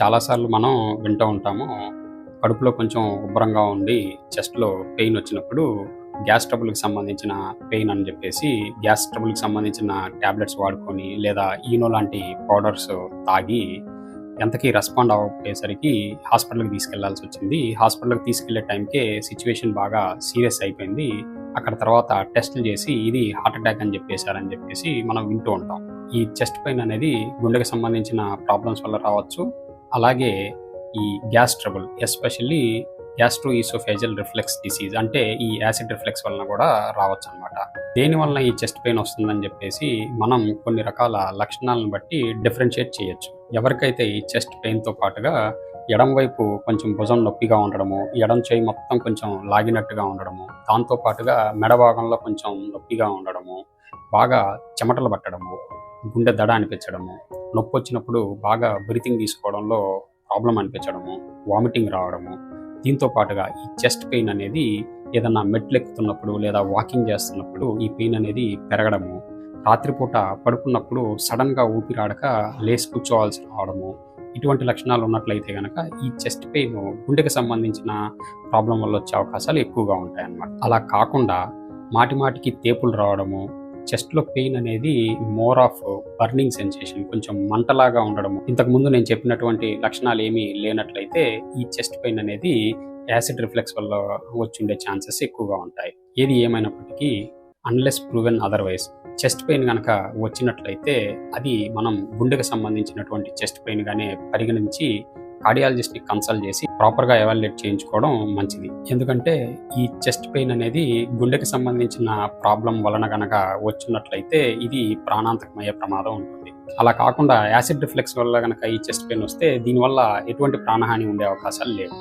చాలాసార్లు మనం వింటూ ఉంటాము. కడుపులో కొంచెం ఉబ్బరంగా ఉండి చెస్ట్లో పెయిన్ వచ్చినప్పుడు గ్యాస్ ట్రబుల్కి సంబంధించిన పెయిన్ అని చెప్పేసి గ్యాస్ ట్రబుల్కి సంబంధించిన ట్యాబ్లెట్స్ వాడుకొని లేదా ఈనో లాంటి పౌడర్స్ తాగి ఎంతకీ రెస్పాండ్ అవ్వకపోయేసరికి హాస్పిటల్కి తీసుకెళ్ళాల్సి వచ్చింది. హాస్పిటల్కి తీసుకెళ్ళే టైంకే సిచ్యువేషన్ బాగా సీరియస్ అయిపోయింది. అక్కడ తర్వాత టెస్టులు చేసి ఇది హార్ట్ అటాక్ అని చెప్పేశారని చెప్పేసి మనం వింటూ ఉంటాం. ఈ చెస్ట్ పెయిన్ అనేది గుండెకి సంబంధించిన ప్రాబ్లమ్స్ వల్ల రావచ్చు. అలాగే ఈ gas trouble especially gastro oesophageal reflex disease అంటే ఈ యాసిడ్ రిఫ్లెక్స్ వలన కూడా రావచ్చు అనమాట దేని వలన ఈ చెస్ట్ పెయిన్ వస్తుందని చెప్పేసి మనం కొన్ని రకాల లక్షణాలను బట్టి డిఫరెన్షియేట్ చేయొచ్చు. ఎవరికైతే ఈ చెస్ట్ పెయిన్తో పాటుగా ఎడం వైపు కొంచెం భుజం నొప్పిగా ఉండడము ఎడం చేయి మొత్తం కొంచెం లాగినట్టుగా ఉండడము దాంతో పాటుగా మెడ భాగంలో కొంచెం నొప్పిగా ఉండడము బాగా చెమటలు పట్టడము గుండె దడ అనిపించడము నొప్పి వచ్చినప్పుడు బాగా బ్రీతింగ్ తీసుకోవడంలో ప్రాబ్లం అనిపించడము వామిటింగ్ రావడము దీంతో పాటుగా ఈ చెస్ట్ పెయిన్ అనేది ఏదన్నా మెట్లు ఎక్కుతున్నప్పుడు లేదా వాకింగ్ చేస్తున్నప్పుడు ఈ పెయిన్ అనేది పెరగడము రాత్రిపూట పడుకున్నప్పుడు సడన్గా ఊపిరాడక లేచి కూర్చోవాల్సి రావడము ఇటువంటి లక్షణాలు ఉన్నట్లయితే కనుక ఈ చెస్ట్ పెయిన్ గుండెకి సంబంధించిన ప్రాబ్లం వల్ల వచ్చే అవకాశాలు ఎక్కువగా ఉంటాయన్నమాట. అలా కాకుండా మాటి మాటికి తేపులు రావడము చెస్ట్లో పెయిన్ అనేది మోర్ ఆఫ్ బర్నింగ్ సెన్సేషన్ కొంచెం మంటలాగా ఉండడం ఇంతకు ముందు నేను చెప్పినటువంటి లక్షణాలు ఏమీ లేనట్లయితే ఈ చెస్ట్ పెయిన్ అనేది యాసిడ్ రిఫ్లెక్స్ వల్ల వచ్చిండే ఛాన్సెస్ ఎక్కువగా ఉంటాయి. ఏది ఏమైనప్పటికీ unless proven otherwise chest pain కనుక వచ్చినట్లయితే అది మనం గుండెకు సంబంధించినటువంటి చెస్ట్ పెయిన్ గానే పరిగణించి కార్డియాలజిస్ట్ని కన్సల్ట్ చేసి ప్రాపర్గా ఎవాల్యుయేట్ చేయించుకోవడం మంచిది. ఎందుకంటే ఈ చెస్ట్ పెయిన్ అనేది గుండెకి సంబంధించిన ప్రాబ్లం వలన గనక వచ్చినట్లయితే ఇది ప్రాణాంతకమయ్యే ప్రమాదం ఉంటుంది. అలా కాకుండా యాసిడ్ రిఫ్లెక్స్ వల్ల గనక ఈ చెస్ట్ పెయిన్ వస్తే దీనివల్ల ఎటువంటి ప్రాణహాని ఉండే అవకాశాలు లేవు.